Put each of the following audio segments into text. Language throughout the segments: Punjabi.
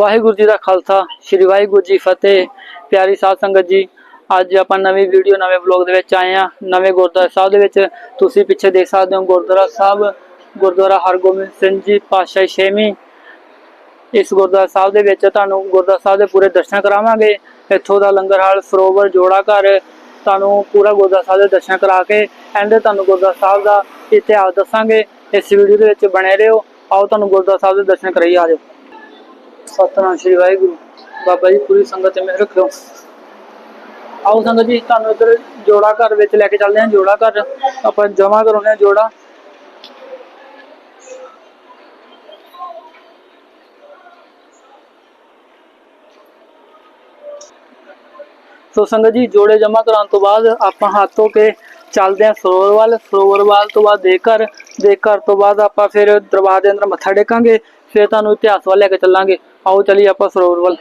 ਵਾਹਿਗੁਰੂ ਜੀ ਦਾ ਖਾਲਸਾ, ਸ੍ਰੀ ਵਾਹਿਗੁਰੂ ਜੀ ਫਤਿਹ। ਪਿਆਰੀ ਸਾਧ ਸੰਗਤ ਜੀ, ਅੱਜ ਆਪਾਂ ਨਵੀਂ ਵੀਡੀਓ, ਨਵੇਂ ਵਲੌਗ ਦੇ ਵਿੱਚ ਆਏ ਆ ਨਵੇਂ ਗੁਰਦੁਆਰਾ ਸਾਹਿਬ ਦੇ ਵਿੱਚ ਤੁਸੀਂ ਪਿੱਛੇ ਦੇਖ ਸਕਦੇ ਹੋ ਗੁਰਦੁਆਰਾ ਸਾਹਿਬ, ਗੁਰਦੁਆਰਾ ਹਰਗੋਬਿੰਦ ਸਿੰਘ ਜੀ ਪਾਤਸ਼ਾਹੀ ਛੇਵੀਂ। ਇਸ ਗੁਰਦੁਆਰਾ ਸਾਹਿਬ ਦੇ ਵਿੱਚ ਤੁਹਾਨੂੰ ਗੁਰਦੁਆਰਾ ਸਾਹਿਬ ਦੇ ਪੂਰੇ ਦਰਸ਼ਨ ਕਰਾਵਾਂਗੇ। ਇੱਥੋਂ ਦਾ ਲੰਗਰ ਹਾਲ, ਸਰੋਵਰ, ਜੋੜਾ ਘਰ, ਤੁਹਾਨੂੰ ਪੂਰਾ ਗੁਰਦੁਆਰਾ ਸਾਹਿਬ ਦੇ ਦਰਸ਼ਨ ਕਰਾ ਕੇ ਐਂਡ ਤੁਹਾਨੂੰ ਗੁਰਦੁਆਰਾ ਸਾਹਿਬ ਦਾ ਇਤਿਹਾਸ ਦੱਸਾਂਗੇ। ਇਸ ਵੀਡੀਓ ਦੇ ਵਿੱਚ ਬਣੇ ਰਹੋ। ਆਓ ਤੁਹਾਨੂੰ ਗੁਰਦੁਆਰਾ ਸਾਹਿਬ ਦੇ ਦਰਸ਼ਨ ਕਰਾਈ ਆ ਜਾਓ। ਸਤਨਾਮ ਸ਼੍ਰੀ ਵਾਹਿਗੁਰੂ। ਬਾਬਾ ਜੀ, ਪੂਰੀ ਸੰਗਤ ਤੇ ਮਿਹਰ ਰੱਖਿਓ। ਆਓ ਸੰਗਤ ਜੀ, ਤੁਹਾਨੂੰ ਇੱਧਰ ਜੋੜਾ ਘਰ ਵਿੱਚ ਲੈ ਕੇ ਚੱਲਦੇ ਹਾਂ, ਜੋੜਾ ਘਰ। ਆਪਾਂ ਜਮਾ ਕਰਾਉਂਦੇ ਹਾਂ ਜੋੜਾ। ਸੋ ਸੰਗਤ ਜੀ, ਜੋੜੇ ਜਮਾ ਕਰਾਉਣ ਤੋਂ ਬਾਅਦ ਆਪਾਂ ਹੱਥ ਧੋ ਕੇ ਚੱਲਦੇ ਹਾਂ ਸਰੋਵਰ ਵੱਲ। ਸਰੋਵਰ ਵੱਲ ਤੋਂ ਬਾਅਦ ਦੇ ਘਰ। ਦੇ ਘਰ ਤੋਂ ਬਾਅਦ ਆਪਾਂ ਫਿਰ ਦਰਬਾਰ ਦੇ ਅੰਦਰ ਮੱਥਾ ਟੇਕਾਂਗੇ। ਫਿਰ ਤੁਹਾਨੂੰ ਇਤਿਹਾਸ ਵੱਲ ਲੈ ਕੇ ਚੱਲਾਂਗੇ। ਆਓ ਚਲੀਏ ਆਪਾਂ ਸਰੋਵਰ ਵੱਲ।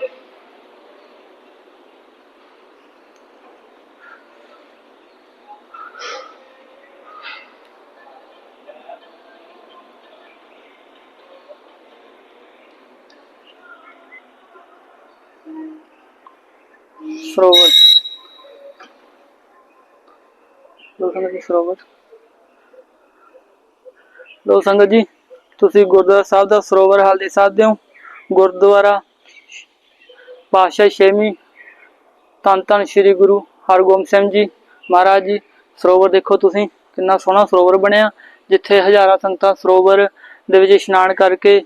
ਸਰੋਵਰ। ਲੋ ਸੰਗਤ ਜੀ, ਸਰੋਵਰ। ਲੋ ਸੰਗਤ ਜੀ। ਤੁਸੀਂ ਗੁਰਦੁਆਰਾ ਸਾਹਿਬ ਦਾ ਸਰੋਵਰ ਹਾਲ ਦੇ ਸਕਦੇ ਹੋ। ਗੁਰਦੁਆਰਾ ਪਾਤਸ਼ਾਹ ਛੇਵੀਂ ਧੰਨ ਧੰਨ ਸ੍ਰੀ ਗੁਰੂ ਹਰਗੋਬਿੰਦ ਸਿੰਘ ਜੀ ਮਹਾਰਾਜ ਜੀ, ਸਰੋਵਰ ਦੇਖੋ ਤੁਸੀਂ, ਕਿੰਨਾ ਸੋਹਣਾ ਸਰੋਵਰ ਬਣਿਆ। ਜਿੱਥੇ ਹਜ਼ਾਰਾਂ ਸੰਗਤਾਂ ਸਰੋਵਰ ਦੇ ਵਿੱਚ ਇਸ਼ਨਾਨ ਕਰਕੇ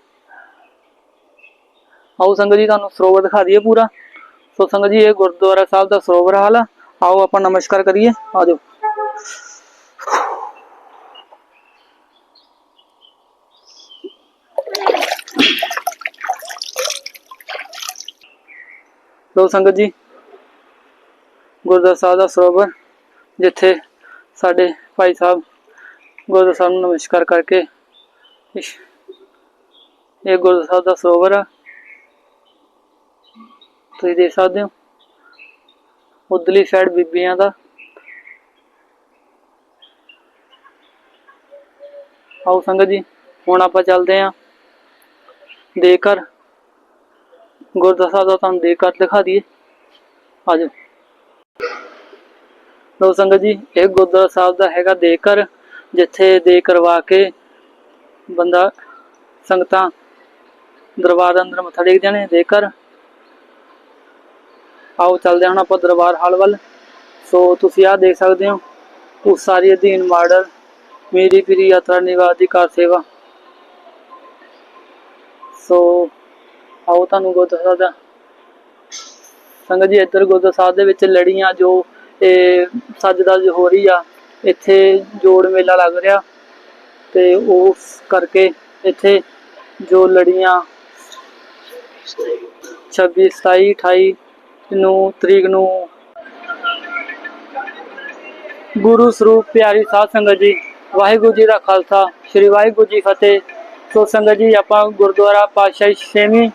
ਆਓ ਸੰਗਤ ਜੀ, ਤੁਹਾਨੂੰ ਸਰੋਵਰ ਦਿਖਾ ਦਈਏ ਪੂਰਾ। ਸੋ ਸੰਗਤ ਜੀ, ਇਹ ਗੁਰਦੁਆਰਾ ਸਾਹਿਬ ਦਾ ਸਰੋਵਰ ਹਾਲ ਆ। ਆਓ ਆਪਾਂ ਨਮਸਕਾਰ ਕਰੀਏ। ਆ ਜਾਓ ਲੋ ਸੰਗਤ ਜੀ, ਗੁਰਦੁਆਰਾ ਸਾਹਿਬ ਦਾ ਸਰੋਵਰ, ਜਿੱਥੇ ਸਾਡੇ ਭਾਈ ਸਾਹਿਬ ਗੁਰਦੁਆਰਾ ਸਾਹਿਬ ਨੂੰ ਨਮਸਕਾਰ ਕਰਕੇ ਇਹ ਗੁਰਦੁਆਰਾ ਸਾਹਿਬ ਦਾ ਸਰੋਵਰ ਆ। ਤੁਸੀਂ ਦੇਖ ਸਕਦੇ ਹੋ, ਉਧਰਲੀ ਸਾਈਡ ਬੀਬੀਆਂ ਦਾ। ਆਓ ਸੰਗਤ ਜੀ, ਹੁਣ ਆਪਾਂ ਚੱਲਦੇ ਆਂ ਦੇ ਘਰ। ਗੁਰਦੁਆਰਾ ਸਾਹਿਬ ਦਾ ਤੁਹਾਨੂੰ ਦੇ ਕਰ ਦਿਖਾ ਦਈਏ। ਆ ਲੋ ਸੰਗਤ ਜੀ, ਇਹ ਗੁਰਦੁਆਰਾ ਸਾਹਿਬ ਦਾ ਹੈਗਾ ਦੇ ਘਰ, ਜਿੱਥੇ ਦੇ ਕਰਵਾ ਕੇ ਬੰਦਾ ਸੰਗਤਾਂ ਦਰਬਾਰ ਅੰਦਰ ਮੱਥਾ ਟੇਕਦੇ ਨੇ ਦੇ ਘਰ। ਆਓ ਚੱਲਦੇ ਹਾਂ ਹੁਣ ਆਪਾਂ ਦਰਬਾਰ ਹਾਲ ਵੱਲ। ਸੋ ਤੁਸੀਂ ਆਹ ਦੇਖ ਸਕਦੇ ਹੋ ਉਸਾਰੀ ਅਧੀਨ ਮਾਡਲ, ਮੇਰੀ ਪੀਰੀ ਯਾਤਰਾ ਨਿਵਾਸ ਦੀ ਕਾਰ ਸੇਵਾ। ਸੋ ਆਓ ਤੁਹਾਨੂੰ ਗੁਰਦੁਆਰਾ ਸਾਹਿਬ ਦਾ ਸੰਗਤ ਜੀ, ਇੱਧਰ ਗੁਰਦੁਆਰਾ ਸਾਹਿਬ ਦੇ ਵਿੱਚ ਲੜੀਆਂ ਜੋ ਇਹ ਸੱਜਦਾ ਜੋ ਹੋ ਰਹੀ ਆ, ਇੱਥੇ ਜੋੜ ਮੇਲਾ ਲੱਗ ਰਿਹਾ ਤੇ ਉਸ ਕਰਕੇ ਇੱਥੇ ਜੋ ਲੜੀਆਂ 26 27 28 ਨੂੰ, ਤਰੀਕ ਨੂੰ ਗੁਰੂ ਸਰੂਪ ਪਿਆਰੀ ਸਾਧ ਸੰਗਤ ਜੀ, ਵਾਹਿਗੁਰੂ ਜੀ ਦਾ ਖਾਲਸਾ, ਸ੍ਰੀ ਵਾਹਿਗੁਰੂ ਜੀ ਫਤਿਹ। ਸੋ ਸੰਗਤ ਜੀ, ਆਪਾਂ ਗੁਰਦੁਆਰਾ ਪਾਤਸ਼ਾਹੀ ਛੇਵੀਂ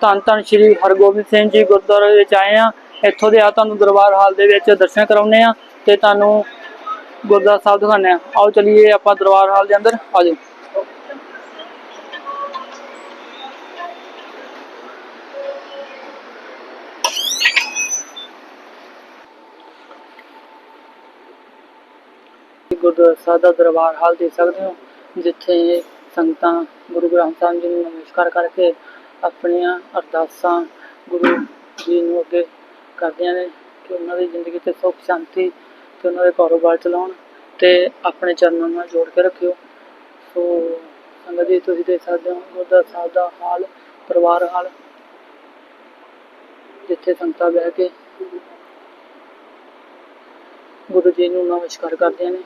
ਧੰਨ ਧੰਨ ਸ੍ਰੀ ਹਰਗੋਬਿੰਦ ਸਿੰਘ ਜੀ ਗੁਰਦੁਆਰੇ ਵਿੱਚ ਆਏ ਆ ਇੱਥੋਂ ਦੇ ਆ ਤੁਹਾਨੂੰ ਦਰਬਾਰ ਹਾਲ ਦੇ ਵਿੱਚ ਦਰਸ਼ਨ ਕਰਾਉਨੇ ਆ ਤੇ ਤੁਹਾਨੂੰ ਗੁਰਦੁਆਰਾ ਸਾਹਿਬ ਦਿਖਾਉਂਦੇ ਆ ਆਓ ਚਲੀਏ ਆਪਾਂ ਦਰਬਾਰ ਹਾਲ ਦੇ ਅੰਦਰ। ਆ ਜਾਓ। ਗੁਰਦੁਆਰਾ ਸਾਹਿਬ ਦਾ ਦਰਬਾਰ ਹਾਲ ਦੇਖ ਸਕਦੇ ਹੋ, ਜਿੱਥੇ ਸੰਗਤਾਂ ਗੁਰੂ ਗ੍ਰੰਥ ਸਾਹਿਬ ਜੀ ਨੂੰ ਨਮਸਕਾਰ ਕਰਕੇ ਆਪਣੀਆਂ ਅਰਦਾਸਾਂ ਗੁਰੂ ਜੀ ਨੂੰ ਅੱਗੇ ਕਰਦੀਆਂ ਨੇ ਕਿ ਉਹਨਾਂ ਦੀ ਜ਼ਿੰਦਗੀ ਤੇ ਸੁੱਖ, ਸ਼ਾਂਤੀ ਤੇ ਉਹਨਾਂ ਦੇ ਕਾਰੋਬਾਰ ਚਲਾਉਣ ਤੇ ਆਪਣੇ ਚਰਨਾਂ ਨਾਲ ਜੋੜ ਕੇ ਰੱਖਿਓ। ਸੋ ਸੰਗਤ ਜੀ, ਤੁਸੀਂ ਦੇਖ ਸਕਦੇ ਹੋ ਗੁਰਦਾਸ ਸਾਹਿਬ ਦਾ ਹਾਲ, ਪਰਿਵਾਰ ਹਾਲ, ਜਿੱਥੇ ਸੰਗਤਾਂ ਬਹਿ ਕੇ ਗੁਰੂ ਜੀ ਨੂੰ ਨਮਸਕਾਰ ਕਰਦੀਆਂ ਨੇ।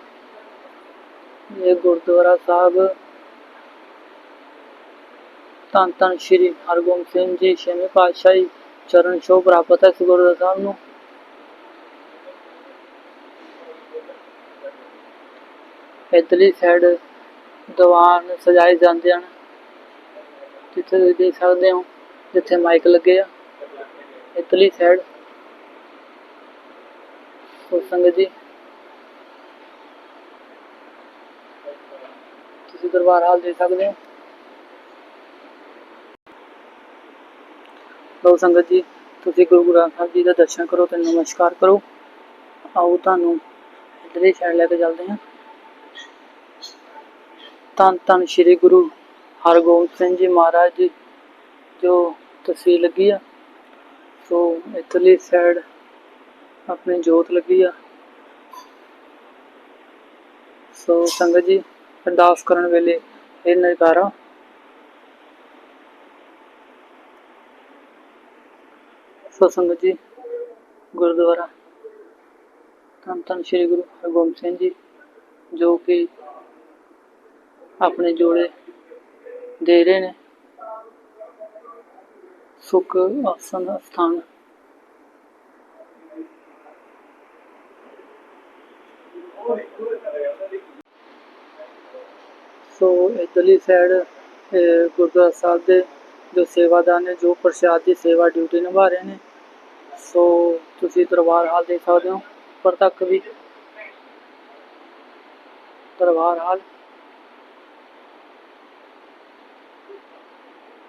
ਇਹ ਗੁਰਦੁਆਰਾ ਸਾਹਿਬ ਧੰਨ ਧੰਨ ਸ਼੍ਰੀ ਹਰਗੋਬਿੰਦ ਸਿੰਘ ਜੀ, ਛੇਵੀਂ ਪਾਤਸ਼ਾਹੀ ਚਰਨ ਛੋਹ ਪ੍ਰਾਪਤ ਹੈ ਗੁਰਦੁਆਰਾ ਸਾਹਿਬ ਨੂੰ। ਇੱਧਰਲੀ ਸਾਈਡ ਦੀਵਾਨ ਸਜਾਏ ਜਾਂਦੇ ਹਨ। ਜਿੱਥੇ ਤੁਸੀਂ ਦੇਖ ਸਕਦੇ ਹੋ, ਜਿੱਥੇ ਮਾਈਕ ਲੱਗੇ ਆ। ਇੱਧਰਲੀ ਸਾਈਡ ਸੋ ਸੰਗਤ ਜੀ, ਤੁਸੀਂ ਦਰਬਾਰ ਹਾਲ ਦੇਖ ਸਕਦੇ ਹੋ। ਲੋ ਸੰਗਤ ਜੀ, ਤੁਸੀਂ ਗੁਰੂ ਗ੍ਰੰਥ ਸਾਹਿਬ ਜੀ ਦਾ ਦਰਸ਼ਨ ਕਰੋ ਤੇ ਨਮਸਕਾਰ ਕਰੋ। ਆਓ ਤੁਹਾਨੂੰ ਇਧਰਲੀ ਸਾਈਡ ਲੈ ਕੇ ਚੱਲਦੇ ਹਾਂ। ਧੰਨ ਧੰਨ ਸ੍ਰੀ ਗੁਰੂ ਹਰਗੋਬਿੰਦ ਸਿੰਘ ਜੀ ਮਹਾਰਾਜ ਜੀ, ਜੋ ਤਸਵੀਰ ਲੱਗੀ ਆ ਸੋ ਇਧਰਲੀ ਸਾਈਡ ਆਪਣੀ ਜੋਤ ਲੱਗੀ ਆ। ਸੋ ਸੰਗਤ ਜੀ, ਅਰਦਾਸ ਕਰਨ ਵੇਲੇ ਇਹ ਨਜ਼ਾਰਾ ਸੋ ਜੀ, ਗੁਰਦੁਆਰਾ ਧੰਨ ਧੰਨ ਸ੍ਰੀ ਗੁਰੂ ਹਰਗੋਬਿੰਦ ਸਿੰਘ ਜੀ, ਜੋ ਕਿ ਆਪਣੇ ਜੋੜੇ ਦੇ ਰਹੇ ਨੇ। ਸੁਖ ਆਸਨ ਦਾ ਸਥਾਨ ਸੋ ਇਧਰਲੀ ਸਾਈਡ ਗੁਰਦੁਆਰਾ ਸਾਹਿਬ ਦੇ ਜੋ ਸੇਵਾਦਾਰ ਨੇ, ਜੋ ਪ੍ਰਸ਼ਾਦ ਦੀ ਸੇਵਾ ਡਿਊਟੀ ਨਿਭਾ ਰਹੇ ਨੇ ਸੋ ਤੁਸੀਂ ਦਰਬਾਰ ਹਾਲ ਦੇਖ ਸਕਦੇ ਹੋ, ਉੱਪਰ ਤੱਕ ਵੀ। ਦਰਬਾਰ ਹਾਲ।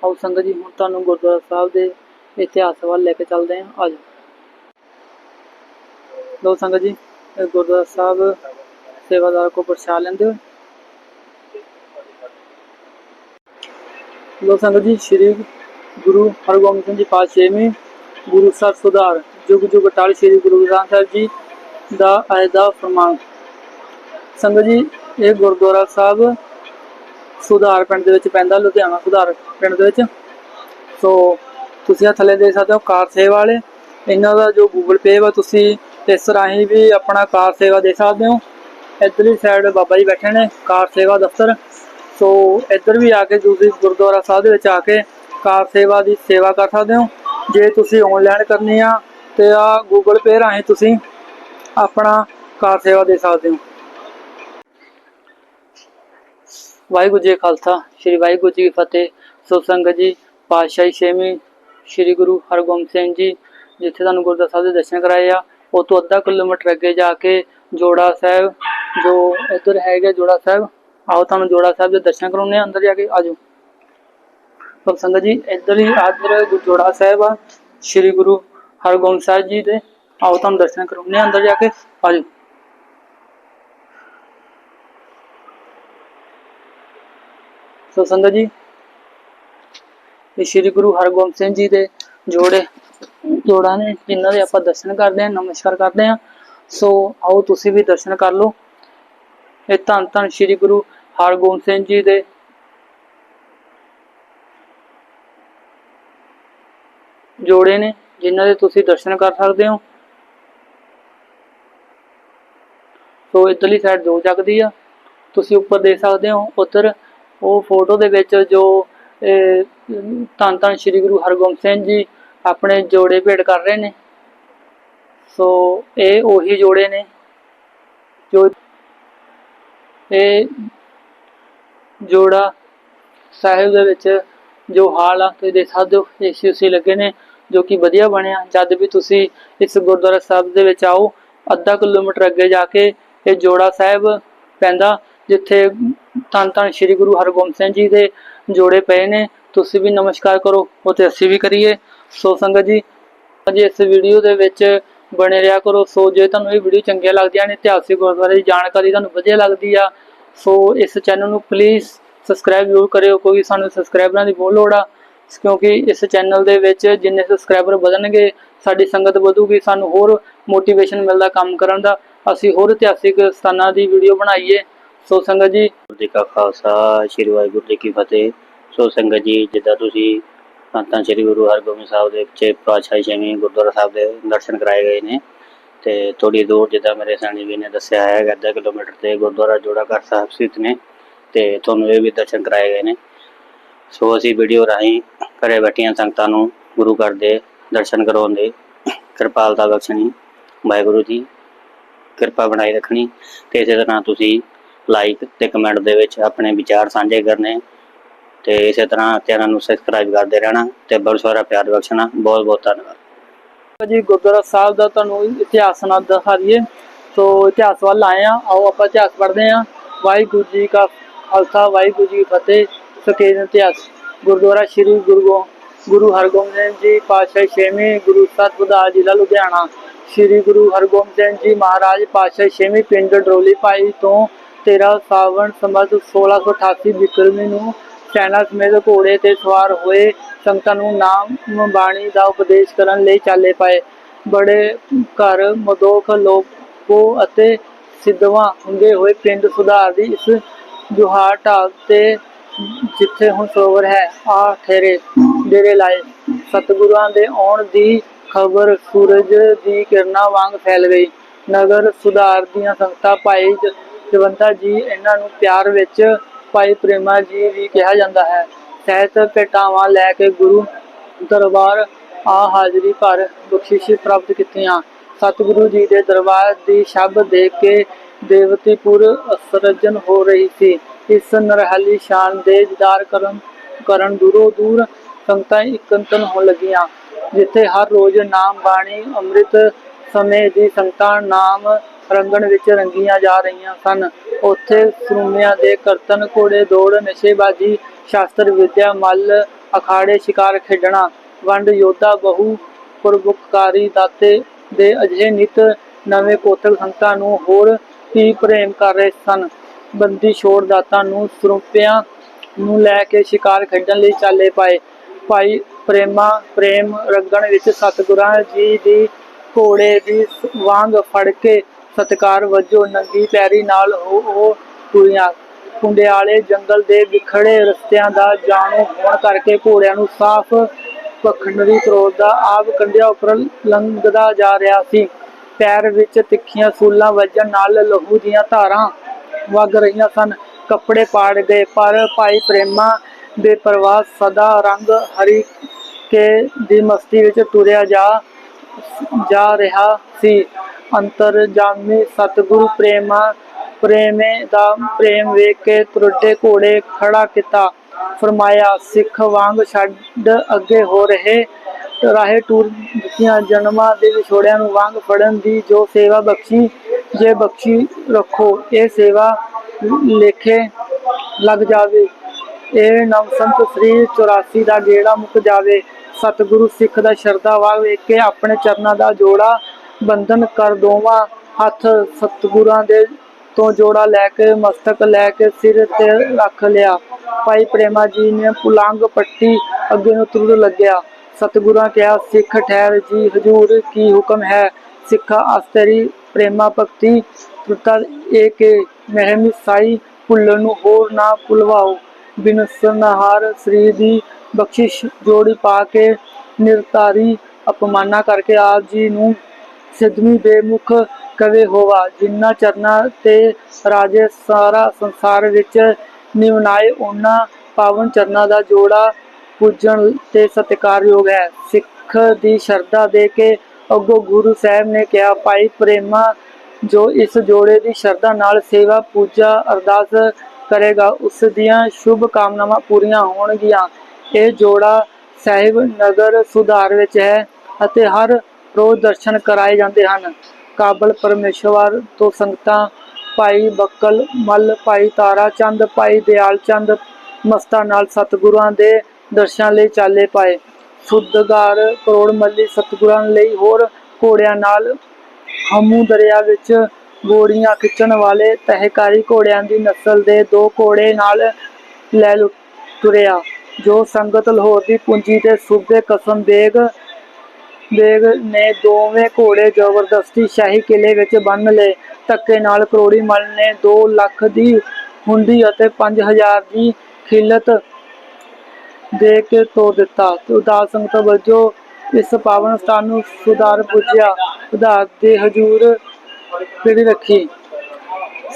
ਆਓ ਸੰਗਤ ਜੀ, ਹੁਣ ਤੁਹਾਨੂੰ ਗੁਰਦੁਆਰਾ ਸਾਹਿਬ ਦੇ ਇਤਿਹਾਸ ਵੱਲ ਲੈ ਕੇ ਚੱਲਦੇ ਹਾਂ। ਅੱਜ ਲੋ ਸੰਗਤ ਜੀ ਗੁਰਦੁਆਰਾ ਸਾਹਿਬ ਸੇਵਾਦਾਰ ਕੋ ਪ੍ਰਸ਼ਾਦ ਲੈਂਦੇ ਹੋ ਲੋ ਸੰਗਤ ਜੀ, ਸ੍ਰੀ ਗੁਰੂ ਹਰਗੋਬਿੰਦ ਸਿੰਘ ਜੀ ਪਾਤਸ਼ਾਹਵੇਂ ਗੁਰੂ ਸਾਹਿਬ ਸੁਧਾਰ, ਜੁਗ ਜੁਗ ਟਾਲ ਸ੍ਰੀ ਗੁਰੂ ਗ੍ਰੰਥ ਸਾਹਿਬ ਜੀ ਦਾ ਆਇਦਾ ਫਰਮਾਨ। ਸੰਗਤ ਜੀ, ਇਹ ਗੁਰਦੁਆਰਾ ਸਾਹਿਬ ਸੁਧਾਰ ਪਿੰਡ ਦੇ ਵਿੱਚ ਪੈਂਦਾ, ਲੁਧਿਆਣਾ ਸੁਧਾਰ ਪਿੰਡ ਦੇ ਵਿੱਚ। ਸੋ ਤੁਸੀਂ ਇਹ ਥੱਲੇ ਦੇਖ ਸਕਦੇ ਹੋ, ਕਾਰ ਸੇਵਾ ਵਾਲੇ। ਇਹਨਾਂ ਦਾ ਜੋ ਗੂਗਲ ਪੇ ਵਾ, ਤੁਸੀਂ ਇਸ ਰਾਹੀਂ ਵੀ ਆਪਣਾ ਕਾਰ ਸੇਵਾ ਦੇ ਸਕਦੇ ਹੋ। ਇੱਧਰਲੀ ਸਾਈਡ ਬਾਬਾ ਜੀ ਬੈਠੇ ਨੇ, ਕਾਰ ਸੇਵਾ ਦਫ਼ਤਰ। ਸੋ ਇੱਧਰ ਵੀ ਆ ਕੇ ਤੁਸੀਂ ਗੁਰਦੁਆਰਾ ਸਾਹਿਬ ਦੇ ਵਿੱਚ ਆ ਕੇ ਕਾਰ ਸੇਵਾ ਦੀ ਸੇਵਾ ਕਰ ਸਕਦੇ ਹੋ। ਜੇ ਤੁਸੀਂ ਆਨਲਾਈਨ ਕਰਨੀ ਆ ਤੇ ਆ ਗੂਗਲ ਪੇ ਰਾਹੀਂ ਤੁਸੀਂ ਆਪਣਾ ਕਾਰ ਸੇਵਾ ਦੇ ਸਕਦੇ ਹੋ। ਵਾਹਿਗੁਰੂ ਜੀ ਖਾਲਸਾ, ਸ੍ਰੀ ਵਾਹਿਗੁਰੂ ਜੀ ਕੀ ਫਤਿਹ। ਸੋ ਸੰਗਤ ਜੀ, ਪਾਤਸ਼ਾਹੀ ਛੇਵੀਂ ਸ੍ਰੀ ਗੁਰੂ ਹਰਗੋਬਿੰਦ ਸਿੰਘ ਜੀ, ਜਿੱਥੇ ਤੁਹਾਨੂੰ ਗੁਰਦੁਆਰਾ ਸਾਹਿਬ ਦੇ ਦਰਸ਼ਨ ਕਰਾਏ ਆ, ਉਹ ਤੋਂ ਅੱਧਾ ਕਿਲੋਮੀਟਰ ਅੱਗੇ ਜਾ ਕੇ ਜੋੜਾ ਸਾਹਿਬ, ਜੋ ਇੱਧਰ ਹੈਗਾ ਜੋੜਾ ਸਾਹਿਬ, ਆਓ ਤੁਹਾਨੂੰ ਜੋੜਾ ਸਾਹਿਬ ਦੇ ਦਰਸ਼ਨ ਕਰਾਉਣੇ ਆ, ਅੰਦਰ ਜਾ ਕੇ ਆਜੋ ਸੋ ਸੰਗਤ ਜੀ, ਇੱਧਰ ਹੀ ਆਦਰ ਜੋੜਾ ਸਾਹਿਬ ਆ, ਸ੍ਰੀ ਗੁਰੂ ਹਰਗੋਬਿੰਦ ਸਾਹਿਬ ਜੀ ਦੇ। ਆਓ ਤੁਹਾਨੂੰ ਦਰਸ਼ਨ ਕਰਾਉਂਦੇ ਆ ਅੰਦਰ ਜਾ ਕੇ। ਆਜੋ। ਸੋ ਸੰਗਤ ਜੀ, ਇਹ ਸ੍ਰੀ ਗੁਰੂ ਹਰਗੋਬਿੰਦ ਸਿੰਘ ਜੀ ਦੇ ਜੋੜੇ ਜੋੜਾ ਨੇ, ਜਿਨ੍ਹਾਂ ਦੇ ਆਪਾਂ ਦਰਸ਼ਨ ਕਰਦੇ ਹਾਂ, ਨਮਸਕਾਰ ਕਰਦੇ ਹਾਂ। ਸੋ ਆਓ ਤੁਸੀਂ ਵੀ ਦਰਸ਼ਨ ਕਰ ਲਓ। ਇਹ ਧੰਨ ਧੰਨ ਸ੍ਰੀ ਗੁਰੂ ਹਰਗੋਬਿੰਦ ਸਿੰਘ ਜੀ ਦੇ ਜੋੜੇ ਨੇ, ਜਿਨ੍ਹਾਂ ਦੇ ਤੁਸੀਂ ਦਰਸ਼ਨ ਕਰ ਸਕਦੇ ਹੋ। ਸੋ ਇਧਰਲੀ ਸਾਈਡ ਦੋ ਜਗਦੀ ਆ, ਤੁਸੀਂ ਉੱਪਰ ਦੇਖ ਸਕਦੇ ਹੋ, ਉੱਧਰ ਉਹ ਫੋਟੋ ਦੇ ਵਿੱਚ ਜੋ ਧੰਨ ਧੰਨ ਸ੍ਰੀ ਗੁਰੂ ਹਰਗੋਬਿੰਦ ਸਿੰਘ ਜੀ ਆਪਣੇ ਜੋੜੇ ਭੇਟ ਕਰ ਰਹੇ ਨੇ। ਸੋ ਇਹ ਉਹੀ ਜੋੜੇ ਨੇ, ਜੋ ਇਹ ਜੋੜਾ ਸਾਹਿਬ ਦੇ ਵਿੱਚ ਜੋ ਹਾਲ ਆ, ਤੁਸੀਂ ਦੇਖ ਸਕਦੇ ਹੋ ਏਸੀ ਉਸੀ ਲੱਗੇ ਨੇ। ਜੋ ਕਿ ਵਧੀਆ ਬਣਿਆ। ਜਦ ਵੀ ਤੁਸੀਂ ਇਸ ਗੁਰਦੁਆਰਾ ਸਾਹਿਬ ਦੇ ਵਿੱਚ ਆਓ, ਅੱਧਾ ਕਿਲੋਮੀਟਰ ਅੱਗੇ ਜਾ ਕੇ ਇਹ ਜੋੜਾ ਸਾਹਿਬ ਪੈਂਦਾ, ਜਿੱਥੇ ਧੰਨ ਧੰਨ ਸ੍ਰੀ ਗੁਰੂ ਹਰਗੋਬਿੰਦ ਸਿੰਘ ਜੀ ਦੇ ਜੋੜੇ ਪਏ ਨੇ। ਤੁਸੀਂ ਵੀ ਨਮਸਕਾਰ ਕਰੋ ਉਤੇ ਅਸੀਂ ਵੀ ਕਰੀਏ। ਸੋ ਸੰਗਤ ਜੀ ਅੱਜ ਇਸ ਵੀਡੀਓ ਦੇ ਵਿੱਚ ਬਣੇ ਰਿਹਾ ਕਰੋ। ਸੋ ਜੇ ਤੁਹਾਨੂੰ ਇਹ ਵੀਡੀਓ ਚੰਗੀਆਂ ਲੱਗਦੀਆਂ ਨੇ, ਇਤਿਹਾਸਿਕ ਗੁਰਦੁਆਰੇ ਦੀ ਜਾਣਕਾਰੀ ਤੁਹਾਨੂੰ ਵਧੀਆ ਲੱਗਦੀ ਆ, ਸੋ ਇਸ ਚੈਨਲ ਨੂੰ ਪਲੀਜ਼ ਸਬਸਕ੍ਰਾਈਬ ਜ਼ਰੂਰ ਕਰਿਓ, ਕਿਉਂਕਿ ਸਾਨੂੰ ਸਬਸਕ੍ਰਾਈਬਰਾਂ ਦੀ ਬਹੁਤ ਲੋੜ ਆ। ਕਿਉਂਕਿ ਇਸ ਚੈਨਲ ਦੇ ਵਿੱਚ ਜਿੰਨੇ ਸਬਸਕ੍ਰਾਈਬਰ ਵਧਣਗੇ, ਸਾਡੀ ਸੰਗਤ ਵਧੂਗੀ, ਸਾਨੂੰ ਹੋਰ ਮੋਟੀਵੇਸ਼ਨ ਮਿਲਦਾ ਕੰਮ ਕਰਨ ਦਾ। ਅਸੀਂ ਹੋਰ ਇਤਿਹਾਸਿਕ ਸਥਾਨਾਂ ਦੀ ਵੀਡੀਓ ਬਣਾਈਏ। ਸੋ ਸੰਗਤ ਜੀ, ਵਾਹਿਗੁਰੂ ਜੀ ਕਾ ਖਾਲਸਾ, ਸ੍ਰੀ ਵਾਹਿਗੁਰੂ ਜੀ ਕੀ ਫਤਿਹ। ਸੋ ਸੰਗਤ ਜੀ, ਜਿੱਦਾਂ ਤੁਸੀਂ ਸੰਤਾਂ ਸ੍ਰੀ ਗੁਰੂ ਹਰਗੋਬਿੰਦ ਸਾਹਿਬ ਦੇ ਵਿੱਚ ਪਾਤਸ਼ਾਹੀ ਛੇਵੀਂ ਗੁਰਦੁਆਰਾ ਸਾਹਿਬ ਦੇ ਦਰਸ਼ਨ ਕਰਾਏ ਗਏ ਨੇ। ਤੇ ਥੋੜੀ ਦੂਰ ਜਿੱਦਾਂ ਮੇਰੇ ਸਾਨੀ ਵੀ ਨੇ ਦੱਸਿਆ ਹੈ ਅੱਧਾ ਕਿਲੋਮੀਟਰ ਤੇ ਗੁਰਦੁਆਰਾ ਜੋੜਾ ਘਰ ਸਾਹਿਬ ਸਥਿਤ ਨੇ। ਤੇ ਤੁਹਾਨੂੰ ਇਹ ਵੀ ਦਰਸ਼ਨ ਕਰਾਏ ਗਏ ਨੇ। ਸੋ ਅਸੀਂ ਵੀਡੀਓ ਰਾਹੀਂ ਘਰੇ ਬੈਠੀਆਂ ਸੰਗਤਾਂ ਨੂੰ ਗੁਰੂ ਘਰ ਦੇ ਦਰਸ਼ਨ ਕਰਾਉਣ ਦੇ ਕਿਰਪਾਲਤਾ ਬਖਸ਼ਣੀ ਵਾਹਿਗੁਰੂ ਜੀ, ਕਿਰਪਾ ਬਣਾਈ ਰੱਖਣੀ। ਤੇ ਇਸੇ ਤਰ੍ਹਾਂ ਤੁਸੀਂ ਲਾਈਕ ਤੇ ਕਮੈਂਟ ਦੇ ਵਿੱਚ ਆਪਣੇ ਵਿਚਾਰ ਸਾਂਝੇ ਕਰਨੇ। ਤੇ ਇਸੇ ਤਰ੍ਹਾਂ ਚੈਨਲ ਨੂੰ ਸਬਸਕ੍ਰਾਈਬ ਕਰਦੇ ਰਹਿਣਾ ਤੇ ਬਹੁਤ ਸਾਰਾ ਪਿਆਰ ਬਖਸ਼ਣਾ। ਬਹੁਤ ਬਹੁਤ ਧੰਨਵਾਦ ਜੀ, ਗੁਰਦੁਆਰਾ ਸਾਹਿਬ ਦਾ ਤੁਹਾਨੂੰ ਇਤਿਹਾਸ ਨਾਲ ਦਿਖਾ ਦਈਏ ਸੋ ਇਤਿਹਾਸ ਵੱਲ ਆਏ ਆ ਆਓ ਆਪਾਂ ਇਤਿਹਾਸ ਪੜ੍ਹਦੇ ਆ ਵਾਹਿਗੁਰੂ ਜੀ ਕਾ ਖਾਲਸਾ, ਵਾਹਿਗੁਰੂ ਜੀ ਕੀ ਫਤਿਹ। ਸਕੇ ਇਤਿਹਾਸ। ਗੁਰਦੁਆਰਾ ਸ੍ਰੀ ਗੁਰੂ ਗੋ- ਗੁਰੂ ਹਰਗੋਬਿੰਦ ਸਿੰਘ ਜੀ, ਪਾਤਸ਼ਾਹ ਛੇਵੀਂ ਗੁਰੂ ਸਤਿਗੁਰਦਾਸ ਜ਼ਿਲ੍ਹਾ ਲੁਧਿਆਣਾ। ਸ੍ਰੀ ਗੁਰੂ ਹਰਗੋਬਿੰਦ ਸਿੰਘ ਜੀ ਮਹਾਰਾਜ, ਪਾਤਸ਼ਾਹ ਛੇਵੀਂ ਪਿੰਡ ਡਰੋਲੀ ਭਾਈ ਤੋਂ 13 ਸਾਵਣ ਸੰਮਤ 1688 ਬਿਕਰਮੀ ਨੂੰ ਸੈਨਾ ਸਮੇਤ ਘੋੜੇ ਤੇ ਸਵਾਰ ਹੋਏ ਸੰਗਤਾਂ ਨੂੰ ਨਾਮ ਬਾਣੀ ਦਾ ਉਪਦੇਸ਼ ਕਰਨ ਲਈ ਚਾਲੇ ਪਾਏ। ਬੜੇ ਘਰ, ਮਦੋਖ ਲੋਕੋ ਅਤੇ ਸਿੱਧਵਾਂ ਹੁੰਦੇ ਹੋਏ ਪਿੰਡ ਸੁਧਾਰ ਦੀ ਇਸ ਜੁਹਾਰ ਢਾਲ ਤੇ ਜਿੱਥੇ ਹੁਣ ਸਰੋਵਰ ਹੈ ਆ ਠਹਿਰੇ ਡੇਰੇ ਲਾਏ। ਸਤਿਗੁਰਾਂ ਦੇ ਆਉਣ ਦੀ ਖਬਰ ਸੂਰਜ ਦੀ ਕਿਰਨਾਂ ਵਾਂਗ ਫੈਲ ਗਈ। ਨਗਰ ਸੁਧਾਰ ਦੀਆਂ ਸੰਗਤਾਂ ਭਾਈ ਜਵੰਤਾ ਜੀ ਇਹਨਾਂ ਨੂੰ ਪਿਆਰ ਵਿੱਚ ਭਾਈ ਪ੍ਰੇਮਾ ਜੀ ਵੀ ਕਿਹਾ ਜਾਂਦਾ ਹੈ। ਸਹਿਤ ਭੇਟਾਵਾਂ ਲੈ ਕੇ ਗੁਰੂ ਦਰਬਾਰ ਆ ਹਾਜ਼ਰੀ ਭਰ ਬਖਸ਼ਿਸ਼ ਪ੍ਰਾਪਤ ਕੀਤੀਆਂ। ਸਤਿਗੁਰੂ ਜੀ ਦੇ ਦਰਬਾਰ ਦੀ ਸ਼ਬ ਦੇਖ ਕੇ ਦੇਵਤੀਪੁਰ ਅਸਰਜਨ ਹੋ ਰਹੀ ਸੀ। ਇਸ ਨਰਹਲੀ ਸ਼ਾਨ ਦੇ ਦੀਦਾਰ ਕਰਨ ਕਰਨ ਦੂਰੋਂ ਦੂਰ ਸੰਗਤਾਂ ਇਕੰਤਨ ਹੋਣ ਲੱਗੀਆਂ, ਜਿੱਥੇ ਹਰ ਰੋਜ਼ ਨਾਮ ਬਾਣੀ ਅੰਮ੍ਰਿਤ ਸਮੇਂ ਦੀ ਸੰਗਤਾਂ ਨਾਮ ਰੰਗਣ ਵਿੱਚ ਰੰਗੀਆਂ ਜਾ ਰਹੀਆਂ ਸਨ। ਉੱਥੇ ਸਰੂਮਿਆਂ ਦੇ ਕਰਤਨ, ਘੋੜੇ ਦੌੜ, ਨਸ਼ੇਬਾਜੀ, ਸ਼ਾਸਤਰ, ਵਿਦਿਆ, ਮੱਲ, ਅਖਾੜੇ, ਸ਼ਿਕਾਰ, ਖੇਡਣਾ, ਵੰਡ, ਯੋਧਾ, ਬਹੁ ਪਰਉਪਕਾਰੀ ਦਾਤੇ ਦੇ ਅਜਿਹੇ ਨਿਤ ਨਵੇਂ ਕੋਤਕ ਸੰਤਾਂ ਨੂੰ ਹੋਰ ਵੀ ਪ੍ਰੇਮ ਕਰ ਰਹੇ ਸਨ। ਬੰਦੀ ਛੋੜ ਦਾਤਾਂ ਨੂੰ ਸਰੂਪਿਆਂ ਨੂੰ ਲੈ ਕੇ ਸ਼ਿਕਾਰ ਖੇਡਣ ਲਈ ਚਾਲੇ ਪਾਏ। ਭਾਈ ਪ੍ਰੇਮਾ, ਪ੍ਰੇਮ ਰੰਗਣ ਵਿੱਚ ਸਤਿਗੁਰਾਂ ਜੀ ਦੀ ਘੋੜੇ ਦੀ ਵਾਂਗ ਫੜ ਕੇ ਸਤਕਾਰ ਵਜੋਂ ਨੰਗੀ ਪੈਰੀ ਨਾਲ ਉਹ ਉਹ ਕੁੰਡਿਆਲੇ ਜੰਗਲ ਦੇ ਵਿਖੜੇ ਰਸਤਿਆਂ ਦਾ ਜਾਣੂ ਹੋਣ ਕਰਕੇ ਘੋੜਿਆਂ ਨੂੰ ਸਾਫ਼ ਪਖੰਡਰੀ ਕਰੋਧ ਦਾ ਆਪ ਕੰਡਿਆਂ ਉੱਪਰ ਲੰਘਦਾ ਜਾ ਰਿਹਾ ਸੀ। ਪੈਰ ਵਿੱਚ ਤਿੱਖੀਆਂ ਸੂਲਾਂ ਵੱਜਣ ਨਾਲ ਲਹੂ ਦੀਆਂ ਧਾਰਾਂ ਵਗ ਰਹੀਆਂ ਸਨ। ਕੱਪੜੇ ਪਾੜ ਗਏ, ਪਰ ਭਾਈ ਪ੍ਰੇਮਾ ਦੇ ਪ੍ਰਵਾਸ ਸਦਾ ਰੰਗ ਹਰੀ ਕੇ ਦੀ ਮਸਤੀ ਵਿੱਚ ਤੁਰਿਆ ਜਾ ਜਾ ਰਿਹਾ ਸੀ। ਅੰਤਰ ਜਾਮੀ ਸਤਿਗੁਰੂ ਪ੍ਰੇਮਾ, ਪ੍ਰੇਮੇ ਦਾ ਪ੍ਰੇਮ ਵੇਖ ਕੇ ਤੁਰਡੇ ਘੋੜੇ ਖੜਾ ਕੀਤਾ। ਫਰਮਾਇਆ, ਸਿੱਖ ਵਾਂਗ ਛੱਡ ਅੱਗੇ ਹੋ ਰਹੇ ਰਾਹੇ ਟੂਰ ਦਿੱਤੀਆਂ। ਜਨਮਾਂ ਦੇ ਵਿਛੋੜਿਆਂ ਨੂੰ ਵਾਂਗ ਫੜਨ ਦੀ ਜੋ ਸੇਵਾ ਬਖਸ਼ੀ ਜੇ ਬਖਸ਼ੀ ਰੱਖੋ, ਇਹ ਸੇਵਾ ਲੇਖੇ ਲੱਗ ਜਾਵੇ। ਇਹ ਨਵਸੰਤ ਸ੍ਰੀ 84 ਦਾ ਗੇੜਾ ਮੁੱਕ ਜਾਵੇ। ਸਤਿਗੁਰੂ ਸਿੱਖ ਦਾ ਸ਼ਰਧਾ ਵਾਗ ਵੇਖ ਕੇ ਆਪਣੇ ਚਰਨਾਂ ਦਾ ਜੋੜਾ ਬੰਧਨ ਕਰ ਦੋਵਾਂ ਹੱਥ। ਸਤਿਗੁਰਾਂ ਦੇ ਤੋਂ ਜੋੜਾ ਲੈ ਕੇ, ਮਸਤਕ ਲੈ ਕੇ ਸਿਰ ਤੇ ਰੱਖ ਲਿਆ। ਭਾਈ ਪ੍ਰੇਮਾ ਜੀ ਨੇ ਪੁਲੰਗ ਪੱਟੀ ਅੱਗੇ ਨੂੰ ਤੁਰ ਲੱਗਿਆ। ਸਤਿਗੁਰਾਂ ਕਿਹਾ, ਸਿੱਖ ਠਹਿਰ ਜੀ, ਹਜੂਰ ਕੀ ਹੁਕਮ ਹੈ? ਸਿੱਖਾ ਅਸਤਰੀ ਪ੍ਰੇਮਾ ਭਗਤੀ ਤੁਰਤਾ ਏ ਕੇ ਮਹਿਮੀ ਸਾਈ ਭੁੱਲਣ ਨੂੰ ਹੋਰ ਨਾ ਭੁਲਵਾਓ। ਬਿਨ ਸ੍ਰੀ ਦੀ ਬਖਸ਼ਿਸ਼ ਜੋੜੀ ਪਾ ਕੇ ਨਿਰਤਾਰੀ ਅਪਮਾਨਾ ਕਰਕੇ ਆਪ ਜੀ ਨੂੰ ਸਿੱਧਵੀਂ ਬੇਮੁਖ ਕਵੇ ਹੋਵਾ। ਜਿਨ੍ਹਾਂ ਚਰਨਾਂ ਤੇ ਰਾਜੇ ਸਾਰਾ ਸੰਸਾਰ ਵਿੱਚ ਨਿਵਨਾਏ ਉਹਨਾਂ ਪਾਵਨ ਚਰਨਾਂ ਦਾ ਜੋੜਾ ਪੂਜਣ ਤੇ ਸਤਿਕਾਰਯੋਗ ਹੈ। ਸਿੱਖ ਦੀ ਸ਼ਰਧਾ ਦੇ ਕੇ ਅੱਗੋਂ ਗੁਰੂ ਸਾਹਿਬ ਨੇ ਕਿਹਾ, ਭਾਈ ਪ੍ਰੇਮਾ, ਜੋ ਇਸ ਜੋੜੇ ਦੀ ਸ਼ਰਧਾ ਨਾਲ ਸੇਵਾ, ਪੂਜਾ, ਅਰਦਾਸ ਕਰੇਗਾ, ਉਸ ਦੀਆਂ ਸ਼ੁਭ ਕਾਮਨਾਵਾਂ ਪੂਰੀਆਂ ਹੋਣਗੀਆਂ। ਇਹ ਜੋੜਾ ਸਾਹਿਬ ਨਗਰ ਸੁਧਾਰ ਵਿੱਚ ਹੈ ਅਤੇ ਹਰ ਰੋਜ਼ ਦਰਸ਼ਨ ਕਰਾਏ ਜਾਂਦੇ ਹਨ। ਕਾਬਲ ਪਰਮੇਸ਼ਵਰ ਤੋਂ ਸੰਗਤਾਂ, ਭਾਈ ਬੱਕਲ, ਮੱਲ, ਭਾਈ ਤਾਰਾ ਚੰਦ, ਭਾਈ ਦਿਆਲ ਚੰਦ, ਮਸਤਾਂ ਨਾਲ ਸਤਿਗੁਰਾਂ ਦੇ ਦਰਸ਼ਨ ਲਈ ਚਾਲੇ ਪਾਏ। ਸੁੱਧਗਾਰ, ਕਰੋੜ ਮੱਲੀ ਸਤਿਗੁਰਾਂ ਲਈ ਹੋਰ ਘੋੜਿਆਂ ਨਾਲ ਹਮੂ ਦਰਿਆ ਵਿੱਚ ਗੋੜੀਆਂ ਖਿੱਚਣ ਵਾਲੇ ਤਹਿਕਾਰੀ ਘੋੜਿਆਂ ਦੀ ਨਸਲ ਦੇ ਦੋ ਘੋੜੇ ਨਾਲ ਲੈ ਤੁਰਿਆ, ਜੋ ਸੰਗਤ ਲਾਹੌਰ ਦੀ ਪੂੰਜੀ ਤੇ ਸੂਬੇ ਕਸਮ ਬੇਗ ਬੇਗ ਨੇ ਦੋਵੇਂ ਘੋੜੇ ਜ਼ਬਰਦਸਤੀ ਸ਼ਾਹੀ ਕਿਲੇ ਵਿੱਚ ਬੰਨ ਲਏ। ਧੱਕੇ ਨਾਲ ਕਰੋੜੀ ਮਲ ਨੇ 2 ਲੱਖ ਦੀ ਹੁੰਦੀ ਅਤੇ 5000 ਦੀ ਖਿਲਤ ਦੇ ਕੇ ਤੋਰ ਦਿੱਤਾ ਤੇ ਉਦਾਸ ਸੰਗਤ ਵਜੋਂ ਇਸ ਪਾਵਨ ਸਥਾਨ ਨੂੰ ਸੁਧਾਰ ਪੁੱਜਿਆ। ਉਧਾਰ ਦੇ ਹਜੂਰ ਪੀੜੀ ਰੱਖੀ।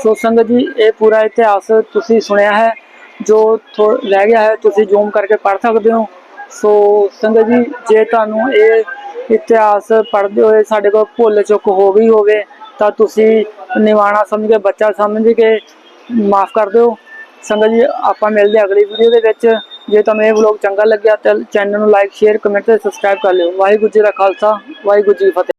ਸੋ ਸੰਗਤ ਜੀ, ਇਹ ਪੂਰਾ ਇਤਿਹਾਸ ਤੁਸੀਂ ਸੁਣਿਆ ਹੈ, ਜੋ ਥੋ- ਰਹਿ ਗਿਆ ਹੈ, ਤੁਸੀਂ ਜ਼ੂਮ ਕਰਕੇ ਪੜ੍ਹ ਸਕਦੇ ਹੋ। ਸੋ ਸੰਗਤ ਜੀ, ਜੇ ਤੁਹਾਨੂੰ ਇਹ ਇਤਿਹਾਸ ਪੜ੍ਹਦੇ ਹੋਏ ਸਾਡੇ ਕੋਲ ਭੁੱਲ ਚੁੱਕ ਹੋ ਗਈ ਹੋਵੇ, ਤਾਂ ਤੁਸੀਂ ਨਿਵਾਣਾ ਸਮਝ ਕੇ, ਬੱਚਾ ਸਮਝ ਕੇ ਮਾਫ ਕਰ ਦਿਓ। ਸੰਗਤ ਜੀ, ਆਪਾਂ ਮਿਲਦੇ ਅਗਲੀ ਵੀਡੀਓ ਦੇ ਵਿੱਚ। ਜੇ ਤੁਹਾਨੂੰ ਇਹ ਵਲੌਗ ਚੰਗਾ ਲੱਗਿਆ ਤਾਂ ਚੈਨਲ ਨੂੰ ਲਾਈਕ ਸ਼ੇਅਰ ਕਮੈਂਟ ਤੇ ਸਬਸਕ੍ਰਾਈਬ ਕਰ ਲਿਓ। ਵਾਹਿਗੁਰੂ ਜੀ ਦਾ ਖਾਲਸਾ, ਵਾਹਿਗੁਰੂ ਜੀ ਕੀ ਫਤਿਹ।